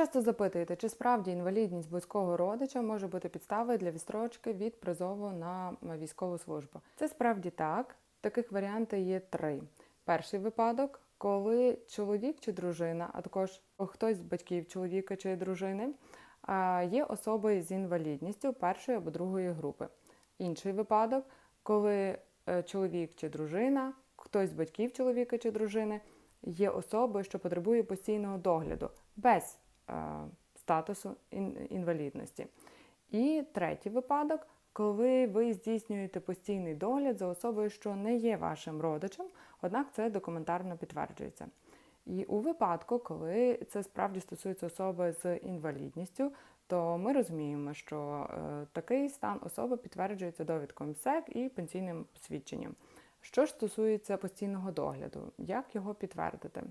часто запитуєте, чи справді інвалідність близького родича може бути підставою для відстрочки від призову на військову службу? Це справді так. Таких варіантів є три. Перший випадок, коли чоловік чи дружина, а також хтось з батьків чоловіка чи дружини, є особою з інвалідністю першої або другої групи. Інший випадок, коли е, чоловік чи дружина, хтось з батьків чоловіка чи дружини є особою, що потребує постійного догляду без статусу інвалідності. І третій випадок, коли ви здійснюєте постійний догляд за особою, що не є вашим родичем, однак це документарно підтверджується. І у випадку, коли це справді стосується особи з інвалідністю, то ми розуміємо, що е, такий стан особи підтверджується довідкою МСЕК і пенсійним посвідченням. Що ж стосується постійного догляду, як його підтвердити?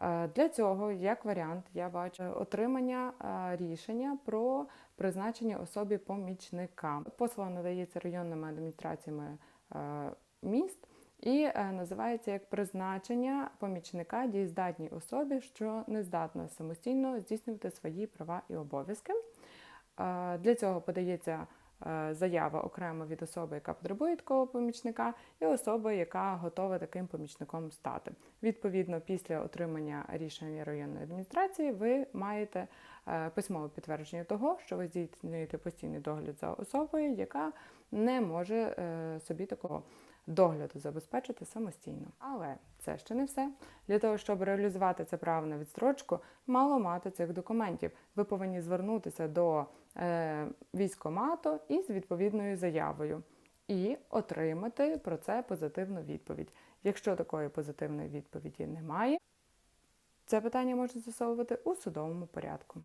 Е, Для цього, як варіант, я бачу отримання е, рішення про призначення особі помічника. Послуга надається районними адміністраціями е, міст і називається як призначення помічника дієздатній особі, що не здатна самостійно здійснювати свої права і обов'язки. Для цього подається заява окремо від особи, яка потребує такого помічника, і особи, яка готова таким помічником стати. Відповідно, після отримання рішення районної адміністрації ви маєте е, письмове підтвердження того, що ви здійснюєте постійний догляд за особою, яка не може е, собі такого догляду забезпечити самостійно. Але це ще не все. Для того, щоб реалізувати це право на відстрочку, мало мати цих документів. Ви повинні звернутися до е, військомату із відповідною заявою і отримати про це позитивну відповідь. Якщо такої позитивної відповіді немає, це питання можна з'ясовувати у судовому порядку.